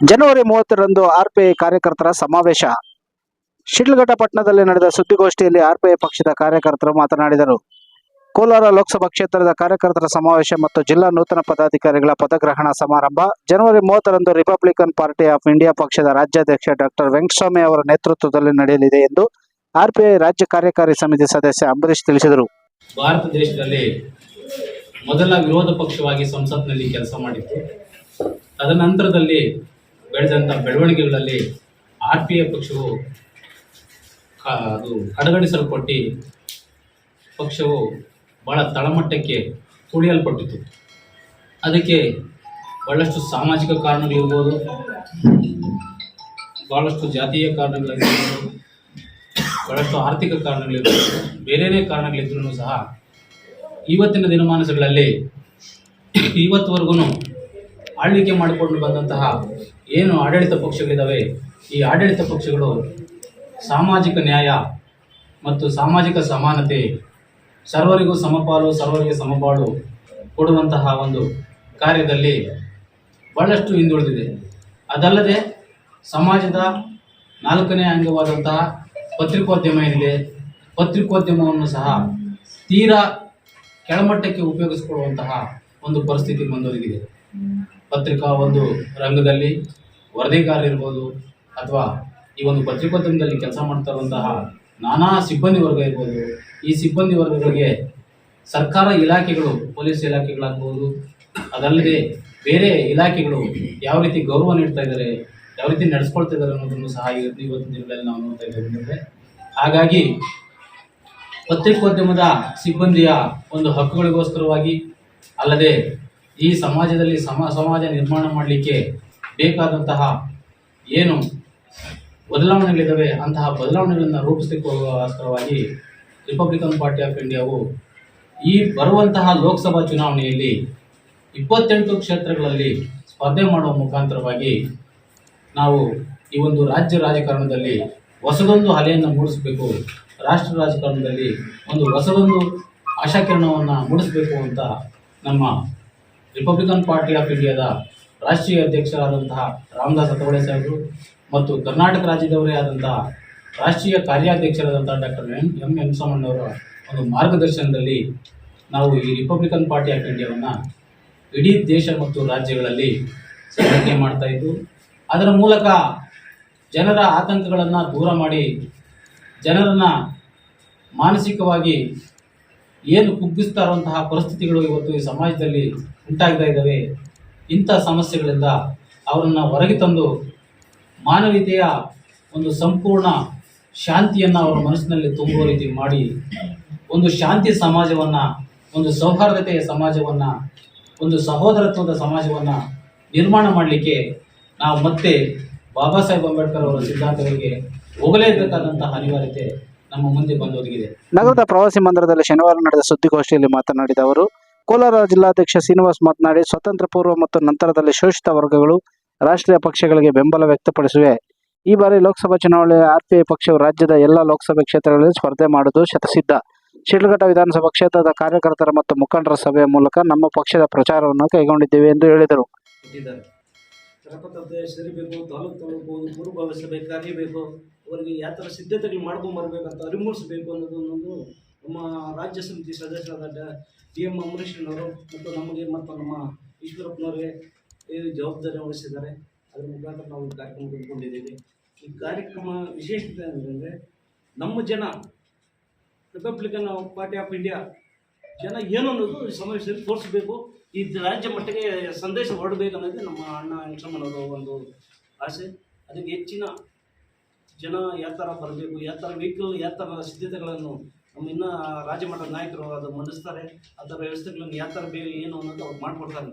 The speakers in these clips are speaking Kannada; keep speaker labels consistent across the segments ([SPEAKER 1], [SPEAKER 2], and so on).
[SPEAKER 1] ಜನವರಿ ಮೂವತ್ತರಂದು ಆರ್ಪಿಐ ಕಾರ್ಯಕರ್ತರ ಸಮಾವೇಶ. ಶಿಡ್ಲಘಟ್ಟ ಪಟ್ಟಣದಲ್ಲಿ ನಡೆದ ಸುದ್ದಿಗೋಷ್ಠಿಯಲ್ಲಿ ಆರ್ಪಿಐ ಪಕ್ಷದ ಕಾರ್ಯಕರ್ತರು ಮಾತನಾಡಿದರು. ಕೋಲಾರ ಲೋಕಸಭಾ ಕ್ಷೇತ್ರದ ಕಾರ್ಯಕರ್ತರ ಸಮಾವೇಶ ಮತ್ತು ಜಿಲ್ಲಾ ನೂತನ ಪದಾಧಿಕಾರಿಗಳ ಪದಗ್ರಹಣ ಸಮಾರಂಭ ಜನವರಿ ಮೂವತ್ತರಂದು ರಿಪಬ್ಲಿಕನ್ ಪಾರ್ಟಿ ಆಫ್ ಇಂಡಿಯಾ ಪಕ್ಷದ ರಾಜ್ಯಾಧ್ಯಕ್ಷ ಡಾಕ್ಟರ್ ವೆಂಕಟಸ್ವಾಮಿ ಅವರ ನೇತೃತ್ವದಲ್ಲಿ ನಡೆಯಲಿದೆ ಎಂದು ಆರ್ಪಿಐ ರಾಜ್ಯ ಕಾರ್ಯಕಾರಿ ಸಮಿತಿ ಸದಸ್ಯ ಅಂಬರೀಶ್ ತಿಳಿಸಿದರು.
[SPEAKER 2] ಭಾರತ ದೇಶದಲ್ಲಿ ಮೊದಲ ವಿರೋಧ ಪಕ್ಷವಾಗಿ ಸಂಸತ್ನಲ್ಲಿ ಕೆಲಸ ಮಾಡಿತ್ತು. ತದನಂತರದಲ್ಲಿ ಬೆಳೆದಂಥ ಬೆಳವಣಿಗೆಗಳಲ್ಲಿ ಆರ್ ಪಿ ಐ ಪಕ್ಷವು ಅದು ಕಡೆಗಣಿಸಲ್ಪಟ್ಟು ಪಕ್ಷವು ಬಹಳ ತಳಮಟ್ಟಕ್ಕೆ ತುಳಿಯಲ್ಪಟ್ಟಿತು ಅದಕ್ಕೆ ಬಹಳಷ್ಟು ಸಾಮಾಜಿಕ ಕಾರಣಗಳಿರ್ಬೋದು ಬಹಳಷ್ಟು ಜಾತೀಯ ಕಾರಣಗಳಿರ್ಬೋದು ಬಹಳಷ್ಟು ಆರ್ಥಿಕ ಕಾರಣಗಳಿರ್ಬೋದು ಬೇರೆ ಕಾರಣಗಳಿದ್ರೂ ಸಹ ಇವತ್ತಿನ ದಿನಮಾನಗಳಲ್ಲಿ ಇವತ್ತುವರೆಗೂ ಆಳ್ವಿಕೆ ಮಾಡಿಕೊಂಡು ಬಂದಂತಹ ಏನು ಆಡಳಿತ ಪಕ್ಷಗಳಿದ್ದಾವೆ ಈ ಆಡಳಿತ ಪಕ್ಷಗಳು ಸಾಮಾಜಿಕ ನ್ಯಾಯ ಮತ್ತು ಸಾಮಾಜಿಕ ಸಮಾನತೆ ಸರ್ವರಿಗೂ ಸಮಪಾಲು, ಸರ್ವರಿಗೆ ಸಮಪಾಲು ಕೊಡುವಂತಹ ಒಂದು ಕಾರ್ಯದಲ್ಲಿ ಬಹಳಷ್ಟು ಹಿಂದುಳಿದಿದೆ. ಅದಲ್ಲದೆ ಸಮಾಜದ ನಾಲ್ಕನೇ ಅಂಗವಾದಂತಹ ಪತ್ರಿಕೋದ್ಯಮ ಏನಿದೆ, ಪತ್ರಿಕೋದ್ಯಮವನ್ನು ಸಹ ತೀರಾ ಕೆಳಮಟ್ಟಕ್ಕೆ ಉಪಯೋಗಿಸಿಕೊಳ್ಳುವಂತಹ ಒಂದು ಪರಿಸ್ಥಿತಿ ಬಂದೊದಗಿದೆ. ಪತ್ರಿಕಾ ಒಂದು ರಂಗದಲ್ಲಿ ವರದಿಗಾರರಿರ್ಬೋದು ಅಥವಾ ಈ ಒಂದು ಪತ್ರಿಕೋದ್ಯಮದಲ್ಲಿ ಕೆಲಸ ಮಾಡ್ತಾರಂತಹ ನಾನಾ ಸಿಬ್ಬಂದಿ ವರ್ಗ ಇರ್ಬೋದು, ಈ ಸಿಬ್ಬಂದಿ ವರ್ಗಗಳಿಗೆ ಸರ್ಕಾರ ಇಲಾಖೆಗಳು, ಪೊಲೀಸ್ ಇಲಾಖೆಗಳಾಗ್ಬೋದು, ಅದಲ್ಲದೆ ಬೇರೆ ಇಲಾಖೆಗಳು ಯಾವ ರೀತಿ ಗೌರವ ನೀಡ್ತಾ ಇದ್ದಾರೆ, ಯಾವ ರೀತಿ ನಡೆಸ್ಕೊಳ್ತಾ ಇದ್ದಾರೆ ಅನ್ನೋದನ್ನು ಸಹ ಇವತ್ತು ಇವತ್ತಿನ ದಿನಗಳಲ್ಲಿ ನಾವು ನೋಡ್ತಾ ಇದ್ದೇವೆ ಹಾಗಾಗಿ ಪತ್ರಿಕೋದ್ಯಮದ ಸಿಬ್ಬಂದಿಯ ಒಂದು ಹಕ್ಕುಗಳಿಗೋಸ್ಕರವಾಗಿ ಅಲ್ಲದೆ ಈ ಸಮಾಜದಲ್ಲಿ ಸಮ, ಸಮಾಜ ನಿರ್ಮಾಣ ಮಾಡಲಿಕ್ಕೆ ಬೇಕಾದಂತಹ ಏನು ಬದಲಾವಣೆಗಳಿದ್ದಾವೆ ಅಂತಹ ಬದಲಾವಣೆಗಳನ್ನು ರೂಪಿಸಲಿಕ್ಕೋಸ್ಕರವಾಗಿ ರಿಪಬ್ಲಿಕನ್ ಪಾರ್ಟಿ ಆಫ್ ಇಂಡಿಯಾವು ಈ ಬರುವಂತಹ ಲೋಕಸಭಾ ಚುನಾವಣೆಯಲ್ಲಿ ಇಪ್ಪತ್ತೆಂಟು ಕ್ಷೇತ್ರಗಳಲ್ಲಿ ಸ್ಪರ್ಧೆ ಮಾಡುವ ಮುಖಾಂತರವಾಗಿ ನಾವು ಈ ಒಂದು ರಾಜ್ಯ ರಾಜಕಾರಣದಲ್ಲಿ ಹೊಸದೊಂದು ಅಲೆಯನ್ನು ಮೂಡಿಸಬೇಕು, ರಾಷ್ಟ್ರ ರಾಜಕಾರಣದಲ್ಲಿ ಒಂದು ಹೊಸದೊಂದು ಆಶಾಕಿರಣವನ್ನು ಮೂಡಿಸಬೇಕು ಅಂತ ನಮ್ಮ ರಿಪಬ್ಲಿಕನ್ ಪಾರ್ಟಿ ಆಫ್ ಇಂಡಿಯಾದ ರಾಷ್ಟ್ರೀಯ ಅಧ್ಯಕ್ಷರಾದಂತಹ ರಾಮದಾಸ್ ಅತವಳೆ ಸಾಹೇಬರು ಮತ್ತು ಕರ್ನಾಟಕ ರಾಜ್ಯದವರೇ ಆದಂತಹ ರಾಷ್ಟ್ರೀಯ ಕಾರ್ಯಾಧ್ಯಕ್ಷರಾದಂತಹ ಡಾಕ್ಟರ್ ಎಂ ಎಂ ವೆಂಕಟರಮಣ್ಣವರ ಒಂದು ಮಾರ್ಗದರ್ಶನದಲ್ಲಿ ನಾವು ಈ ರಿಪಬ್ಲಿಕನ್ ಪಾರ್ಟಿ ಆಫ್ ಇಂಡಿಯಾವನ್ನು ಇಡೀ ದೇಶ ಮತ್ತು ರಾಜ್ಯಗಳಲ್ಲಿ ಸಂಘಟನೆ ಮಾಡ್ತಾ ಇದ್ದು, ಅದರ ಮೂಲಕ ಜನರ ಆತಂಕಗಳನ್ನು ದೂರ ಮಾಡಿ ಜನರನ್ನು ಮಾನಸಿಕವಾಗಿ ಏನು ಕುಗ್ಗಿಸ್ತಾ ಇರುವಂತಹ ಪರಿಸ್ಥಿತಿಗಳು ಇವತ್ತು ಈ ಸಮಾಜದಲ್ಲಿ ಉಂಟಾಗ್ತಾ ಇದ್ದಾವೆ. ಇಂಥ ಸಮಸ್ಯೆಗಳಿಂದ ಅವರನ್ನು ಹೊರಗೆ ತಂದು ಮಾನವೀಯತೆಯ ಒಂದು ಸಂಪೂರ್ಣ ಶಾಂತಿಯನ್ನು ಅವರ ಮನಸ್ಸಿನಲ್ಲಿ ತುಂಬುವ ರೀತಿ ಮಾಡಿ, ಒಂದು ಶಾಂತಿ ಸಮಾಜವನ್ನು, ಒಂದು ಸೌಹಾರ್ದತೆಯ ಸಮಾಜವನ್ನು, ಒಂದು ಸಹೋದರತ್ವದ ಸಮಾಜವನ್ನು ನಿರ್ಮಾಣ ಮಾಡಲಿಕ್ಕೆ ನಾವು ಮತ್ತೆ ಬಾಬಾ ಸಾಹೇಬ್ ಅಂಬೇಡ್ಕರ್ ಅವರ ಸಿದ್ಧಾಂತಗಳಿಗೆ ಹೋಗಲೇಬೇಕಾದಂತಹ ಅನಿವಾರ್ಯತೆ ನಮ್ಮ ಮುಂದೆ ಬಂದೊದಗಿದೆ.
[SPEAKER 1] ನಗರದ ಪ್ರವಾಸಿ ಮಂದಿರದಲ್ಲಿ ಶನಿವಾರ ನಡೆದ ಸುದ್ದಿಗೋಷ್ಠಿಯಲ್ಲಿ ಮಾತನಾಡಿದ ಅವರು ಕೋಲಾರ ಜಿಲ್ಲಾಧ್ಯಕ್ಷ ಶ್ರೀನಿವಾಸ್ ಮಾತನಾಡಿ, ಸ್ವತಂತ್ರ ಪೂರ್ವ ಮತ್ತು ನಂತರದಲ್ಲಿ ಶೋಷಿತ ವರ್ಗಗಳು ರಾಷ್ಟ್ರೀಯ ಪಕ್ಷಗಳಿಗೆ ಬೆಂಬಲ ವ್ಯಕ್ತಪಡಿಸಿವೆ. ಈ ಬಾರಿ ಲೋಕಸಭಾ ಚುನಾವಣೆ ಆರ್ಪಿಐ ಪಕ್ಷವು ರಾಜ್ಯದ ಎಲ್ಲ ಲೋಕಸಭೆ ಕ್ಷೇತ್ರಗಳಲ್ಲಿ ಸ್ಪರ್ಧೆ ಮಾಡುವುದು ಶತಸಿದ್ಧ. ಶಿಡ್ಲಘಟ್ಟ ವಿಧಾನಸಭಾ ಕ್ಷೇತ್ರದ ಕಾರ್ಯಕರ್ತರ ಮತ್ತು ಮುಖಂಡರ ಸಭೆಯ ಮೂಲಕ ನಮ್ಮ ಪಕ್ಷದ ಪ್ರಚಾರವನ್ನು ಕೈಗೊಂಡಿದ್ದೇವೆ ಎಂದು ಹೇಳಿದರು.
[SPEAKER 3] ನಮ್ಮ ರಾಜ್ಯ ಸಮಿತಿ ಸದಸ್ಯರಾದ ಡಿ ಎಂ ಅಂಬರೀಷ್ನವರು ಮತ್ತು ನಮಗೆ ಮತ್ತು ನಮ್ಮ ಈಶ್ವರಪ್ಪನವರಿಗೆ ಜವಾಬ್ದಾರಿ ವಹಿಸಿದ್ದಾರೆ. ಅದರ ಮುಖಾಂತರ ನಾವು ಕಾರ್ಯಕ್ರಮ ಹಮ್ಮಿಕೊಂಡಿದ್ದೀವಿ. ಈ ಕಾರ್ಯಕ್ರಮ ವಿಶೇಷತೆ ಅಂದರೆ ನಮ್ಮ ಜನ ರಿಪಬ್ಲಿಕನ್ ಪಾರ್ಟಿ ಆಫ್ ಇಂಡಿಯಾ ಜನ ಏನು ಅನ್ನೋದು ಸಮಾವೇಶದಲ್ಲಿ ತೋರಿಸಬೇಕು. ಈ ರಾಜ್ಯ ಮಟ್ಟಿಗೆ ಸಂದೇಶ ಹೊರಡಬೇಕು ಅನ್ನೋದೇ ನಮ್ಮ ಅಣ್ಣ ವೆಂಕಟರಮಣವರ ಒಂದು ಆಸೆ. ಅದಕ್ಕೆ ಹೆಚ್ಚಿನ ಜನ ಯಾವ ಥರ ಬರಬೇಕು, ಯಾವ ಥರ ವೆಹಿಕಲ್ ಯಾವ ಥರ ಸಿದ್ಧತೆಗಳನ್ನು ನಮ್ಮ ಇನ್ನೂ ರಾಜ್ಯ ಮಟ್ಟದ ನಾಯಕರು ಅದು ಮಂಡಿಸ್ತಾರೆ. ಆ ಥರ ವ್ಯವಸ್ಥೆಗಳನ್ನು ಯಾವ ಥರ ಬೇಕು ಏನು ಅನ್ನೋದು ಅವ್ರು ಮಾಡ್ಕೊಡ್ತಾರೆ.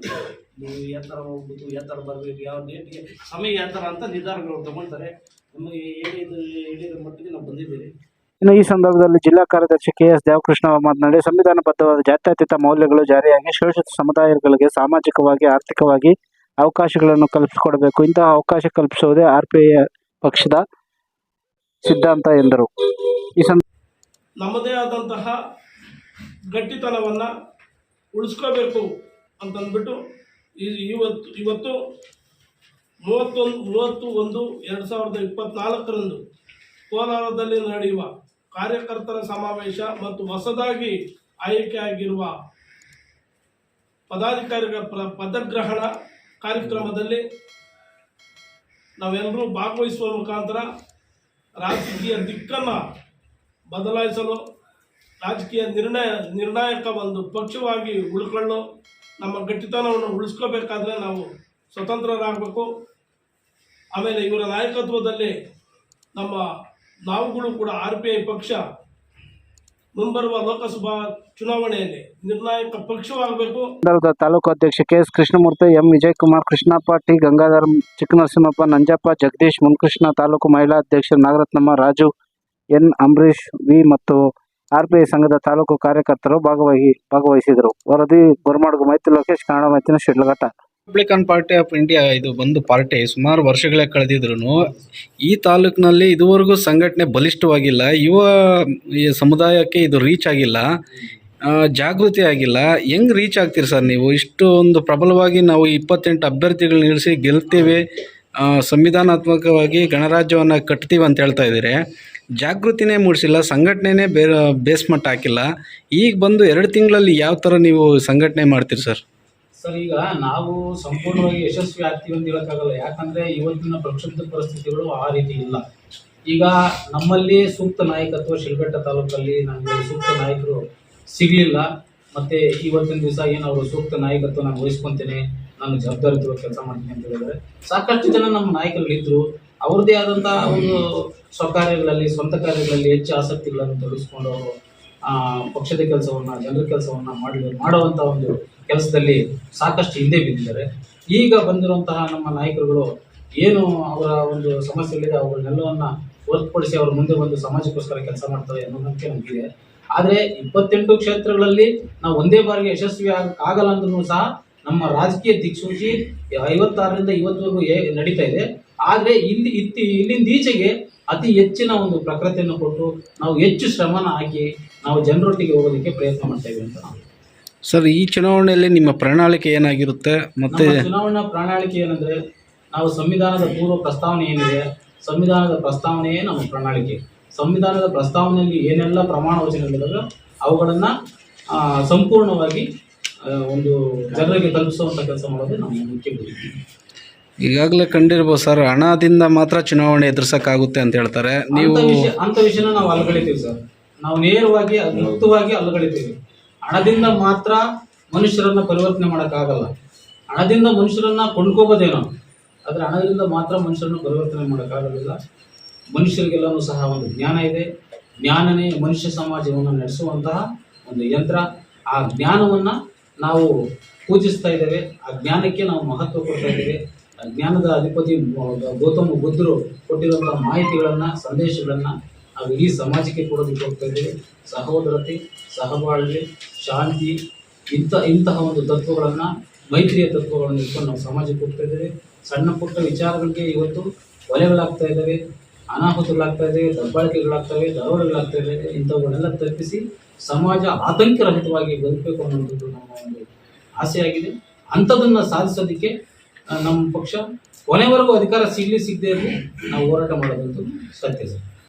[SPEAKER 3] ನೀವು ಯಾವ ಥರ ಹೋಗ್ಬೇಕು, ಯಾವ ಥರ ಬರಬೇಕು, ಯಾವ ಡೇಟ್ಗೆ, ಸಮಯ ಯಾವ ಥರ ಅಂತ ನಿರ್ಧಾರಗಳು ತಗೊಳ್ತಾರೆ. ನಮಗೆ ಹೇಳಿದ ಹೇಳಿದ ಮಟ್ಟಿಗೆ ನಾವು ಬಂದಿದ್ದೀವಿ.
[SPEAKER 1] ಇನ್ನು ಈ ಸಂದರ್ಭದಲ್ಲಿ ಜಿಲ್ಲಾ ಕಾರ್ಯದರ್ಶಿ ಕೆ ಎಸ್ ದೇವಕೃಷ್ಣ ಮಾತನಾಡಿ, ಸಂವಿಧಾನಬದ್ಧವಾದ ಜಾತ್ಯತೀತ ಮೌಲ್ಯಗಳು ಜಾರಿಯಾಗಿ ಶೋಷಿತ ಸಮುದಾಯಗಳಿಗೆ ಸಾಮಾಜಿಕವಾಗಿ, ಆರ್ಥಿಕವಾಗಿ ಅವಕಾಶಗಳನ್ನು ಕಲ್ಪಿಸಿಕೊಡಬೇಕು. ಇಂತಹ ಅವಕಾಶ ಕಲ್ಪಿಸುವುದೇ ಆರ್ ಪಕ್ಷದ ಸಿದ್ಧಾಂತ ಎಂದರು. ಈ ಸಂದ
[SPEAKER 4] ನಮ್ಮದೇ ಆದಂತಹ ಗಟ್ಟಿತನವನ್ನು ಉಳಿಸ್ಕೋಬೇಕು ಅಂತಂದ್ಬಿಟ್ಟು ಈ ಇವತ್ತು ಇವತ್ತು ಮೂವತ್ತೊಂದು, ಮೂವತ್ತು ಒಂದು ಎರಡು ಸಾವಿರದ ಇಪ್ಪತ್ನಾಲ್ಕರಂದು ಕೋಲಾರದಲ್ಲಿ ನಡೆಯುವ ಕಾರ್ಯಕರ್ತರ ಸಮಾವೇಶ ಮತ್ತು ಹೊಸದಾಗಿ ಆಯ್ಕೆಯಾಗಿರುವ ಪದಾಧಿಕಾರಿಗಳ ಪದಗ್ರಹಣ ಕಾರ್ಯಕ್ರಮದಲ್ಲಿ ನಾವೆಲ್ಲರೂ ಭಾಗವಹಿಸುವ ಮುಖಾಂತರ ರಾಜಕೀಯ ದಿಕ್ಕನ್ನು ಬದಲಾಯಿಸಲು ರಾಜಕೀಯ ನಿರ್ಣಯ, ನಿರ್ಣಾಯಕ ಒಂದು ಪಕ್ಷವಾಗಿ ಉಳ್ಕೊಳ್ಳಲು ನಮ್ಮ ಗಟ್ಟಿತನವನ್ನು ಉಳಿಸ್ಕೋಬೇಕಾದ್ರೆ ನಾವು ಸ್ವತಂತ್ರರಾಗಬೇಕು. ಆಮೇಲೆ ಇವರ ನಾಯಕತ್ವದಲ್ಲಿ ನಮ್ಮ ನಾವುಗಳು ಕೂಡ ಆರ್ ಪಿ ಐ ಪಕ್ಷ ಮುಂಬರುವ ಲೋಕಸಭಾ ಚುನಾವಣೆಯಲ್ಲಿ ನಿರ್ಣಾಯಕ ಪಕ್ಷವಾಗಬೇಕು.
[SPEAKER 1] ತಾಲೂಕು ಅಧ್ಯಕ್ಷ K S Krishnamurthy, M. Vijayakumar, Krishnappa T. Gangadhar, Chikkanarasimhappa, Nanjappa, Jagadish, Munikrishna taluk ಮಹಿಳಾ ಅಧ್ಯಕ್ಷ ನಾಗರತ್ನಮ್ಮ, ರಾಜು ಎನ್. ಅಂಬರೀಶ್ ವಿ. ಮತ್ತು ಆರ್ಪಿಐ ಸಂಘದ ತಾಲೂಕು ಕಾರ್ಯಕರ್ತರು ಭಾಗವಹಿ, ಭಾಗವಹಿಸಿದರು. ವರದಿ Goramadugu Maitri Lokesh, Kannada ಮೈತ್ರಿನ Sidlaghatta.
[SPEAKER 5] Republican Party of India ಇದು ಬಂದು ಪಾರ್ಟಿ ಸುಮಾರು ವರ್ಷಗಳೇ ಕಳೆದಿದ್ರು ಈ ತಾಲೂಕಿನಲ್ಲಿ ಇದುವರೆಗೂ ಸಂಘಟನೆ ಬಲಿಷ್ಠವಾಗಿಲ್ಲ, ಯುವ ಸಮುದಾಯಕ್ಕೆ ಇದು ರೀಚ್ ಆಗಿಲ್ಲ ಜಾಗೃತಿ ಆಗಿಲ್ಲ. ಹೆಂಗ್ ರೀಚ್ ಆಗ್ತೀರಿ ಸರ್ ನೀವು? ಇಷ್ಟು ಒಂದು ಪ್ರಬಲವಾಗಿ ನಾವು ಇಪ್ಪತ್ತೆಂಟು ಅಭ್ಯರ್ಥಿಗಳನ್ನ ನಿಲ್ಲಿಸಿ ಗೆಲ್ತೀವಿ ಸಂವಿಧಾನಾತ್ಮಕವಾಗಿ ಗಣರಾಜ್ಯವನ್ನು ಕಟ್ತೀವಿ ಅಂತ ಹೇಳ್ತಾ ಇದ್ದೀರಿ. ಜಾಗೃತಿನೇ ಮೂಡಿಸಿಲ್ಲ, ಸಂಘಟನೆನೇ ಬೇರೆ ಬೇಸ್ಮೆಂಟ್ ಹಾಕಿಲ್ಲ. ಈಗ ಬಂದು ಎರಡು ತಿಂಗಳಲ್ಲಿ ಯಾವ ಥರ ನೀವು ಸಂಘಟನೆ ಮಾಡ್ತೀರಿ ಸರ್?
[SPEAKER 2] ಸರ್, ಈಗ ನಾವು ಸಂಪೂರ್ಣವಾಗಿ ಯಶಸ್ವಿ ಆಗ್ತೀವಿ ಅಂತ ಹೇಳೋಕ್ಕಾಗಲ್ಲ. ಯಾಕಂದರೆ ಇವತ್ತಿನ ಪ್ರಕ್ಷುಬ್ಧ ಪರಿಸ್ಥಿತಿಗಳು ಆ ರೀತಿ ಇಲ್ಲ. ಈಗ ನಮ್ಮಲ್ಲಿ ಸೂಕ್ತ ನಾಯಕತ್ವ ಶಿಲ್ಬೆಟ್ಟ ತಾಲೂಕಲ್ಲಿ ನಮಗೆ ಸೂಕ್ತ ನಾಯಕರು ಸಿಗಲಿಲ್ಲ. ಮತ್ತು ಇವತ್ತಿನ ದಿವಸ ಏನು ಅವರು ಸೂಕ್ತ ನಾಯಕತ್ವ ನಾನು ವಹಿಸ್ಕೊತೇನೆ, ನಾನು ಜವಾಬ್ದಾರಿಯುತ ಕೆಲಸ ಮಾಡ್ತೀನಿ ಅಂತ ಹೇಳಿದ್ರೆ ಸಾಕಷ್ಟು ಜನ ನಮ್ಮ ನಾಯಕರುಗಳಿದ್ರು. ಅವ್ರದ್ದೇ ಆದಂತಹ ಒಂದು ಸ್ವಕಾರ್ಯಗಳಲ್ಲಿ ಸ್ವಂತ ಕಾರ್ಯಗಳಲ್ಲಿ ಹೆಚ್ಚು ಆಸಕ್ತಿಗಳನ್ನು ತೊಡಗಿಸ್ಕೊಂಡು ಅವರು ಪಕ್ಷದ ಕೆಲಸವನ್ನ, ಜನರ ಕೆಲಸವನ್ನ ಮಾಡಿ ಮಾಡುವಂತ ಒಂದು ಕೆಲಸದಲ್ಲಿ ಸಾಕಷ್ಟು ಹಿಂದೆ ಬಿದ್ದಿದ್ದಾರೆ. ಈಗ ಬಂದಿರುವಂತಹ ನಮ್ಮ ನಾಯಕರುಗಳು ಏನು ಅವರ ಒಂದು ಸಮಸ್ಯೆಗಳಿದೆ ಅವುಗಳನ್ನೆಲ್ಲವನ್ನ ಹೊರತುಪಡಿಸಿ ಅವರು ಮುಂದೆ ಬಂದು ಸಮಾಜಕ್ಕೋಸ್ಕರ ಕೆಲಸ ಮಾಡ್ತಾರೆ ಅನ್ನೋ ನಂಬಿಕೆ ನಮಗಿದೆ. ಆದರೆ ಇಪ್ಪತ್ತೆಂಟು ಕ್ಷೇತ್ರಗಳಲ್ಲಿ ನಾವು ಒಂದೇ ಬಾರಿಗೆ ಯಶಸ್ವಿ ಆಗ, ಆಗಲ್ಲ ಅಂದ್ರೂ ಸಹ ನಮ್ಮ ರಾಜಕೀಯ ದಿಕ್ಸೂಚಿ ಐವತ್ತಾರರಿಂದ ಇವತ್ತವರೆಗೂ ನಡೀತಾ ಇದೆ. ಆದರೆ ಇಲ್ಲಿ ಇತ್ತಿ ಇಲ್ಲಿಂದ ಈಚೆಗೆ ಅತಿ ಹೆಚ್ಚಿನ ಒಂದು ಪ್ರಕೃತಿಯನ್ನು ಕೊಟ್ಟು ನಾವು ಹೆಚ್ಚು ಶ್ರಮನ ಹಾಕಿ ನಾವು ಜನರೊಟ್ಟಿಗೆ ಹೋಗೋದಕ್ಕೆ ಪ್ರಯತ್ನ ಮಾಡ್ತೇವೆ ಅಂತ ನಾವು.
[SPEAKER 5] ಸರ್ ಈ ಚುನಾವಣೆಯಲ್ಲಿ ನಿಮ್ಮ ಪ್ರಣಾಳಿಕೆ ಏನಾಗಿರುತ್ತೆ? ಮತ್ತೆ
[SPEAKER 2] ಚುನಾವಣಾ ಪ್ರಣಾಳಿಕೆ ಏನಂದ್ರೆ ನಾವು ಸಂವಿಧಾನದ ಪೂರ್ವ ಪ್ರಸ್ತಾವನೆ ಏನಿದೆ ಸಂವಿಧಾನದ ಪ್ರಸ್ತಾವನೆಯೇ ನಮ್ಮ ಪ್ರಣಾಳಿಕೆ. ಸಂವಿಧಾನದ ಪ್ರಸ್ತಾವನೆಯಲ್ಲಿ ಏನೆಲ್ಲ ಪ್ರಮಾಣ ವಚನಗಳಿದಾವೆ ಅವುಗಳನ್ನ ಸಂಪೂರ್ಣವಾಗಿ ಒಂದು ಜನರಿಗೆ ತಲುಪಿಸುವಂತ ಕೆಲಸ ಮಾಡೋದೇ ನಮ್ಮ ಮುಖ್ಯ ಗುರಿ.
[SPEAKER 5] ಈಗಾಗಲೇ ಕಂಡಿರ್ಬೋದು ಸರ್ ಹಣದಿಂದ ಮಾತ್ರ ಚುನಾವಣೆ ಎದುರಿಸಕ್ಕಾಗುತ್ತೆ ಅಂತ ಹೇಳ್ತಾರೆ. ನೀವು
[SPEAKER 2] ಅಂತ ವಿಷಯ ಅಂತ ವಿಷಯನ ನಾವು ಅಲ್ಗಳಿತೀವಿ ಸರ್. ನಾವು ನೇರವಾಗಿ ಮುಕ್ತವಾಗಿ ಅಲ್ಗಳಿತೀವಿ ಹಣದಿಂದ ಮಾತ್ರ ಮನುಷ್ಯರನ್ನ ಪರಿವರ್ತನೆ ಮಾಡೋಕ್ಕಾಗಲ್ಲ. ಹಣದಿಂದ ಮನುಷ್ಯರನ್ನ ಕೊಂಡ್ಕೋಬೋದೇನೋ. ಆದರೆ ಹಣದಿಂದ ಮಾತ್ರ ಮನುಷ್ಯರನ್ನ ಪರಿವರ್ತನೆ ಮಾಡೋಕ್ಕಾಗೋದಿಲ್ಲ. ಮನುಷ್ಯರಿಗೆಲ್ಲವೂ ಸಹ ಒಂದು ಜ್ಞಾನ ಇದೆ. ಜ್ಞಾನನೇ ಮನುಷ್ಯ ಸಮಾಜವನ್ನು ನಡೆಸುವಂತಹ ಒಂದು ಯಂತ್ರ. ಆ ಜ್ಞಾನವನ್ನು ನಾವು ಪೂಜಿಸ್ತಾ ಇದ್ದೇವೆ. ಆ ಜ್ಞಾನಕ್ಕೆ ನಾವು ಮಹತ್ವ ಕೊಡ್ತಾ ಇದ್ದೇವೆ. ಜ್ಞಾನದ ಅಧಿಪತಿ ಗೌತಮ ಬುದ್ಧರು ಕೊಟ್ಟಿರುವಂತಹ ಮಾಹಿತಿಗಳನ್ನು, ಸಂದೇಶಗಳನ್ನು ನಾವು ಇಡೀ ಸಮಾಜಕ್ಕೆ ಕೊಡೋದಕ್ಕೆ ಹೋಗ್ತಾ ಸಹೋದರತೆ, ಸಹಬಾಳ್ವೆ, ಶಾಂತಿ, ಇಂಥ, ಇಂತಹ ಒಂದು ತತ್ವಗಳನ್ನು, ಮೈತ್ರಿಯ ತತ್ವಗಳನ್ನು ಇಟ್ಕೊಂಡು ನಾವು ಸಮಾಜಕ್ಕೆ ಹೋಗ್ತಾ ಇದ್ದೇವೆ. ಸಣ್ಣ ಪುಟ್ಟ ವಿಚಾರಗಳಿಗೆ ಇವತ್ತು ಒಲೆಗಳಾಗ್ತಾ ಇದ್ದಾವೆ, ಅನಾಹುತಗಳಾಗ್ತಾ ಇದ್ದಾವೆ, ದಬ್ಬಾಳಿಕೆಗಳಾಗ್ತವೆ, ದರೋಡೆಗಳಾಗ್ತಾ ಇದ್ದಾವೆ ಇಂಥವುಗಳನ್ನೆಲ್ಲ ತಪ್ಪಿಸಿ ಸಮಾಜ ಆತಂಕರಹಿತವಾಗಿ ಬದುಕಬೇಕು ಅನ್ನೋದು ನಮ್ಮ ಒಂದು ಆಸೆಯಾಗಿದೆ. ಅಂಥದನ್ನು ಸಾಧಿಸೋದಕ್ಕೆ ನಮ್ಮ ಪಕ್ಷ ಕೊನೆವರೆಗೂ ಅಧಿಕಾರ ಸಿಗಲಿ ಸಿಗದೇ ಇರಲಿ ನಾವು ಹೋರಾಟ ಮಾಡೋದಂತೂ ಸತ್ಯ ಸರ್.